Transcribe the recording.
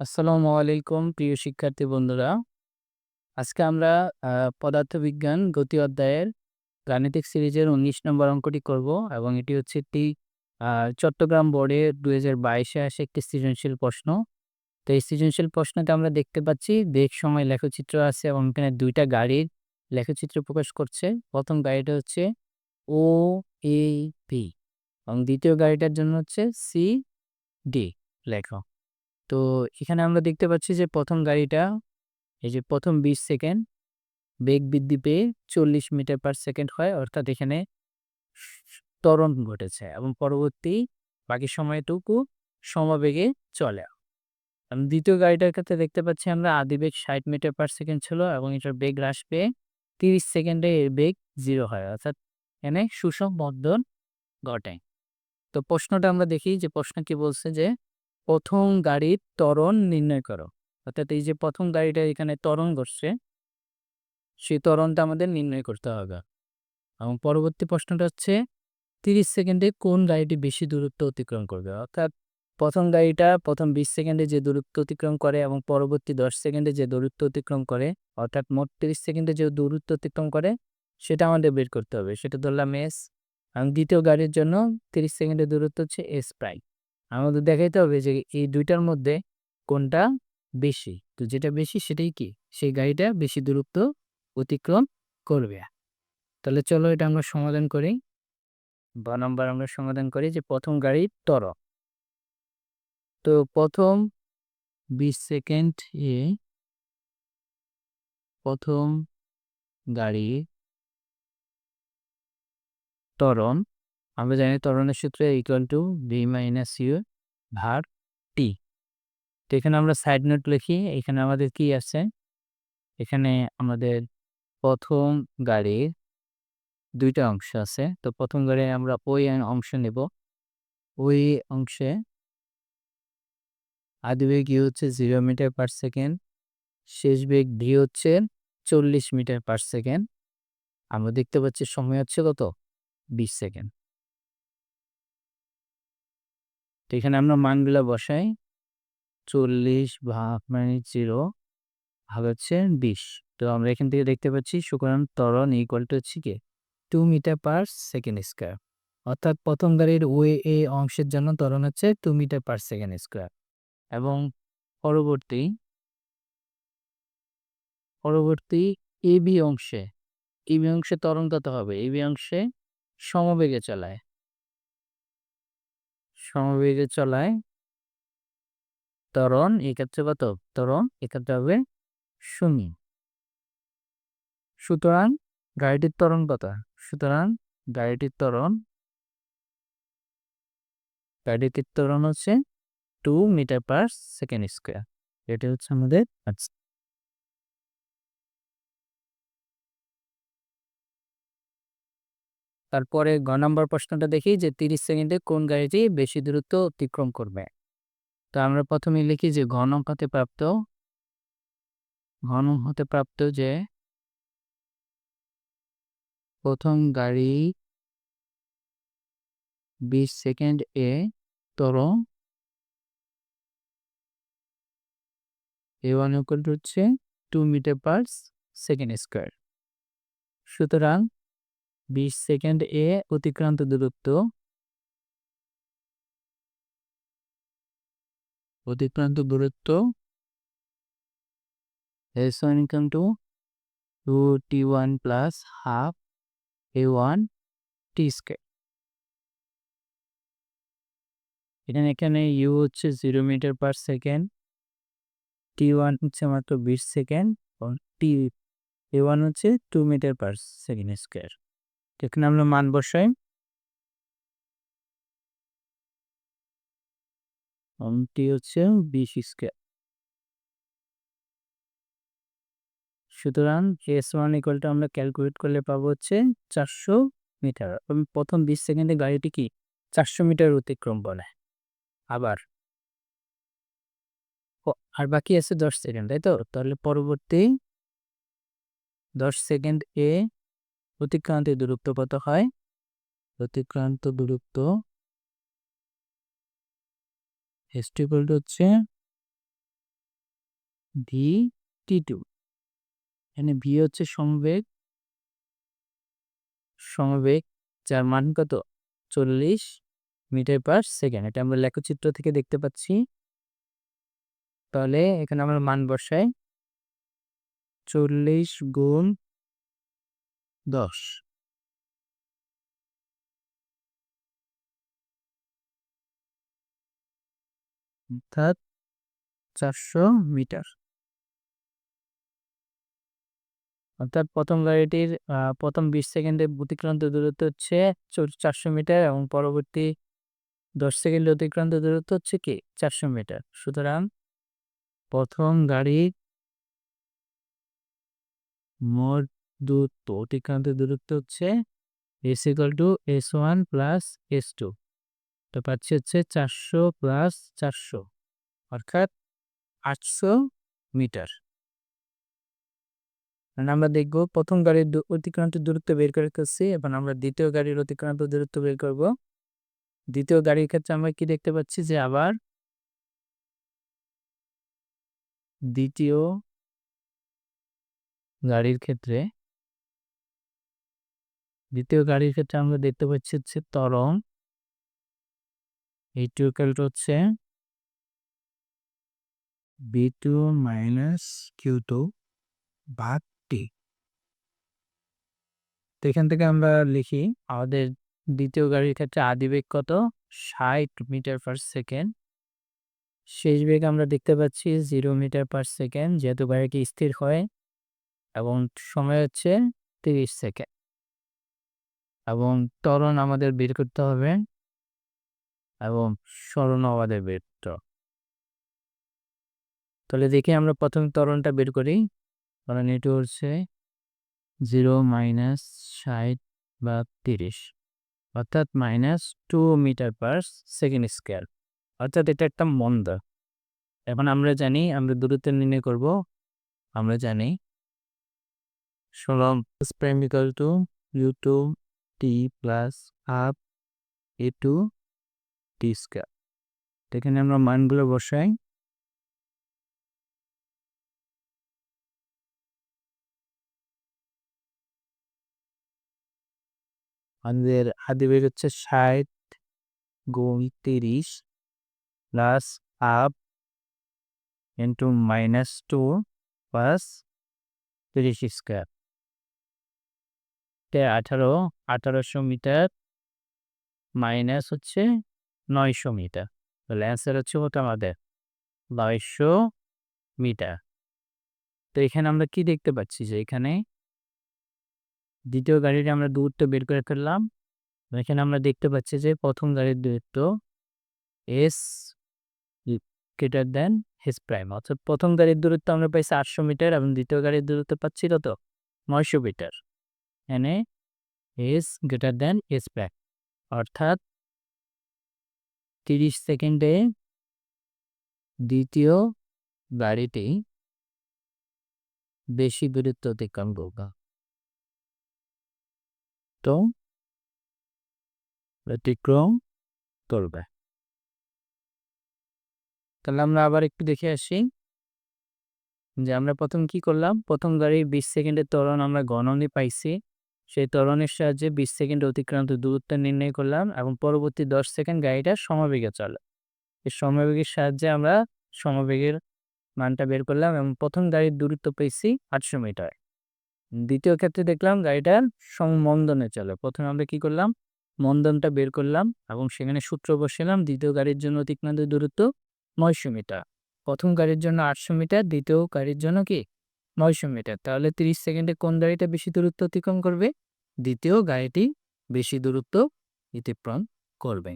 আসসালামু আলাইকুম, প্রিয় শিক্ষার্থী বন্ধুরা। আজকে আমরা পদার্থবিজ্ঞান গতি অধ্যায়ের গাণিতিক সিরিজের উনিশ নম্বর অঙ্কটি করব এবং এটি হচ্ছে একটি চট্টগ্রাম বোর্ডে দু হাজার বাইশে আসে একটি সৃজনশীল প্রশ্ন। তো এই সৃজনশীল প্রশ্নতে আমরা দেখতে পাচ্ছি বেগ সময় লেখচিত্র আছে এবং এখানে দুইটা গাড়ির লেখচিত্র প্রকাশ করছে। প্রথম গাড়িটা হচ্ছে ও এ পি এবং দ্বিতীয় গাড়িটার জন্য হচ্ছে সি ডি লেখো। তো এখানে আমরা দেখতে পাচ্ছি যে প্রথম গাড়িটা, এই যে প্রথম বিশ সেকেন্ড, বেগ বৃদ্ধি পেয়ে চল্লিশ মিটার পার সেকেন্ড হয়, অর্থাৎ এখানে ত্বরণ ঘটেছে এবং পরবর্তী বাকি সময়টুকু সমবেগে চলে। দ্বিতীয় গাড়িটার ক্ষেত্রে দেখতে পাচ্ছি আমরা আদি বেগ ষাট মিটার পার সেকেন্ড ছিল এবং এটার বেগ হ্রাস পেয়ে তিরিশ সেকেন্ডে এর বেগ জিরো হয়, অর্থাৎ এখানে সুষম বর্ধন ঘটে। তো প্রশ্নটা আমরা দেখি যে প্রশ্ন কি বলছে যে প্রথম গাড়ির ত্বরণ নির্ণয় করো। অর্থাৎ এই যে প্রথম গাড়িটা এখানে ত্বরণ করছে, সেই ত্বরণটা আমাদের নির্ণয় করতে হবে। এবং পরবর্তী প্রশ্নটা হচ্ছে, তিরিশ সেকেন্ডে কোন গাড়িটি বেশি দূরত্ব অতিক্রম করবে? অর্থাৎ প্রথম গাড়িটা প্রথম বিশ সেকেন্ডে যে দূরত্ব অতিক্রম করে এবং পরবর্তী দশ সেকেন্ডে যে দূরত্ব অতিক্রম করে, অর্থাৎ মোট তিরিশ সেকেন্ডে যে দূরত্ব অতিক্রম করে, সেটা আমাদের বের করতে হবে। সেটা ধরলাম এস এবং দ্বিতীয় গাড়ির জন্য তিরিশ সেকেন্ডের দূরত্ব হচ্ছে এস প্রাইম আমাদের দেখাইতে হবে যে, এই দুইটার মধ্যে কোনটা বেশি? তো যেটা বেশি সেটাই কি? সেই গাড়িটা বেশি দূরত্ব অতিক্রম করবে। তাহলে চলো এটা আমরা সমাধান করি। বা নম্বর আমরা সমাধান করি যে, প্রথম গাড়ির তর। তো প্রথম বিশ সেকেন্ড এ প্রথম গাড়ি ত্বরণ আমরা জানি ত্বরণের সূত্রে equal to V minus U ভার টি তো এখানে আমরা সাইড নোট লিখি, এখানে আমাদের কি আছে? এখানে আমাদের প্রথম গাড়ির দুইটা অংশ আছে। তো প্রথম গাড়ি আমরা ওই অংশ নেব। ওই অংশে আদি বেগ ইউ হচ্ছে জিরো মিটার পার সেকেন্ড শেষ বেগ ভি হচ্ছে চল্লিশ মিটার পার সেকেন্ড আমরা দেখতে পাচ্ছি সময় হচ্ছে কত? বিশ সেকেন্ড তো এখানে আমরা মানগুলো বসাই। চল্লিশ ভাগ মানে জিরো ভাগ হচ্ছে বিশ। তো আমরা এখান থেকে দেখতে পাচ্ছি সুতরাং ত্বরণ ইকুয়াল টু হচ্ছে কি? Two metre per second square অর্থাৎ প্রথম গাড়ির ওয়ে এ অংশের জন্য ত্বরণ হচ্ছে two metre per second square এবং পরবর্তী পরবর্তী এ বি অংশে এ বি অংশে ত্বরণ কত হবে? এ বি অংশে সমবেগে চলায়। সমবেগে চলায়। ত্বরণ এক্ষেত্রে কত? ত্বরণ এক্ষেত্রে হবে শূন্য। সুতরাং গাড়িটির ত্বরণ কত? সুতরাং গাড়িটির ত্বরণ গাড়িটির ত্বরণ হচ্ছে two metre per second square এটা হচ্ছে আমাদের আচ্ছা তারপরে গ নম্বর প্রশ্নটা দেখি যে, তিরিশ সেকেন্ডে কোন গাড়িটি বেশি দূরত্ব অতিক্রম করবে? তো আমরা প্রথমে লিখি যে ঘন হতে প্রাপ্ত ঘন হতে প্রাপ্ত যে, প্রথম গাড়ি বিশ সেকেন্ড এ ত্বরণ এ ওয়ান হচ্ছে two metre per second square সুতরাং বিশ সেকেন্ড এ অতিক্রান্ত দূরত্ব। অতিক্রান্ত দূরত্ব। S one equal to two T one plus half A one T square এখানে এখানে ইউ হচ্ছে zero metre per second T one হচ্ছে মাত্র বিশ সেকেন্ড টি এ ওয়ান হচ্ছে two metre per second square এখানে আমরা মান বসাই টি হচ্ছে বিশ স্কোয়ার সুতরাং এস ওয়ান ইকুয়ালটা আমরা ক্যালকুলেট করলে পাবো হচ্ছে চারশো মিটার। এবং প্রথম বিশ সেকেন্ডে গাড়িটি কি চারশো মিটার অতিক্রম বলে। আবার। আর বাকি আছে দশ সেকেন্ড, তাই তো? তাহলে পরবর্তী দশ সেকেন্ড এ অতিক্রান্ত দূরত্ব কত হয়। অতিক্রান্ত দূরত্ব এস হচ্ছে ভি টি টু এখানে ভি হচ্ছে সমবেগ। সমবেগ যার মান কত? চল্লিশ মিটার পার সেকেন্ড। এটা আমরা লেখচিত্র থেকে দেখতে পাচ্ছি। তাহলে এখানে আমরা মান বসাই। চল্লিশ গুণ দশ। অর্থাৎ চারশো মিটার। অর্থাৎ প্রথম গাড়িটির প্রথম বিশ সেকেন্ডে অতিক্রান্ত দূরত্ব হচ্ছে চারশো মিটার এবং পরবর্তী দশ সেকেন্ডে অতিক্রান্ত দূরত্ব হচ্ছে কি? চারশো মিটার। সুতরাং প্রথম গাড়ির মোট দূরত্ব, অতিক্রান্ত দূরত্ব হচ্ছে S equal to S one plus S two তো পাচ্ছি হচ্ছে চারশো প্লাস চারশো, অর্থাৎ আটশো মিটার। আমরা দেখব, প্রথম গাড়ির অতিক্রান্ত দূরত্ব বের করে করছি এবং আমরা দ্বিতীয় গাড়ির অতিক্রান্ত দূরত্ব বের করব। দ্বিতীয় গাড়ির ক্ষেত্রে আমরা কি দেখতে পাচ্ছি যে আবার দ্বিতীয় গাড়ির ক্ষেত্রে দ্বিতীয় গাড়ির ক্ষেত্রে আমরা দেখতে পাচ্ছি হচ্ছে তরং এই টুকালটা হচ্ছে V two minus U two ভাগ টি এখান থেকে আমরা লিখি, আমাদের দ্বিতীয় গাড়ির ক্ষেত্রে আদি বেগ কত? ষাট মিটার পার সেকেন্ড শেষ বেগ আমরা দেখতে পাচ্ছি জিরো মিটার পার সেকেন্ড যেহেতু গাড়িটি স্থির হয়, এবং সময় হচ্ছে তিরিশ সেকেন্ড। এবং ত্বরণ আমাদের বের করতে হবে এবং স্মরণ আমাদের বের। তাহলে দেখি আমরা প্রথম ত্বরণটা বের করি। কারণ এটি হচ্ছে জিরো মাইনাস ষাট বা তিরিশ, অর্থাৎ minus two metre per second square অর্থাৎ এটা একটা মন্দ। এখন আমরা জানি, আমরা দূরত্ব নির্ণয় করব। আমরা জানি ষোলো prime equal to U two T plus half A two T square এখানে আমরা মানগুলো বসাই। আমাদের হাতে বের হচ্ছে ষাট গুণ তিরিশ plus half into minus two plus তিরিশ স্কোয়ার আঠারো, আঠারোশো মিটার মাইনাস হচ্ছে নয়শো মিটার। তাহলে অ্যান্সার হচ্ছে কত আমাদের নয়শো মিটার। তো এখানে আমরা কি দেখতে পাচ্ছি যে এখানে দ্বিতীয় গাড়িটা আমরা দূরত্ব বের করে ফেললাম। এখানে আমরা দেখতে পাচ্ছি যে প্রথম গাড়ির দূরত্ব S greater than S prime অর্থাৎ প্রথম গাড়ির দূরত্ব আমরা পাইছি আটশো মিটার এবং দ্বিতীয় গাড়ির দূরত্ব পাচ্ছি কত? নয়শো মিটার। এনে S greater than S prime অর্থাৎ তিরিশ সেকেন্ডে দ্বিতীয় গাড়িটি বেশি দূরত্ব অতিক্রম করবে। তো ব্যতিক্রম করবে। তাহলে আমরা আবার একটু দেখে আসি যে আমরা প্রথম কি করলাম? প্রথম গাড়ি বিশ সেকেন্ডের ত্বরণ আমরা গণনে পাইছি। সেই ত্বরণের সাহায্যে বিশ সেকেন্ড অতিক্রান্ত দূরত্ব নির্ণয় করলাম এবং পরবর্তী দশ সেকেন্ড গাড়িটা সমবেগে চলে। এই সমবেগের সাহায্যে আমরা সমবেগের মানটা বের করলাম এবং প্রথম গাড়ির দূরত্ব পেয়েছি আটশো মিটার। দ্বিতীয় ক্ষেত্রে দেখলাম গাড়িটার সমমন্দনে চলে। প্রথমে আমরা কি করলাম? মন্দনটা বের করলাম এবং সেখানে সূত্র বসালাম, দ্বিতীয় গাড়ির জন্য অতিক্রান্ত দূরত্ব নয়শো মিটার। প্রথম গাড়ির জন্য আটশো মিটার, দ্বিতীয় গাড়ির জন্য কি? নয়শো মিটার। তাহলে তিরিশ সেকেন্ডে কোন গাড়িটা বেশি দূরত্ব অতিক্রম করবে? দ্বিতীয় গাড়িটি বেশি দূরত্ব অতিক্রম করবে।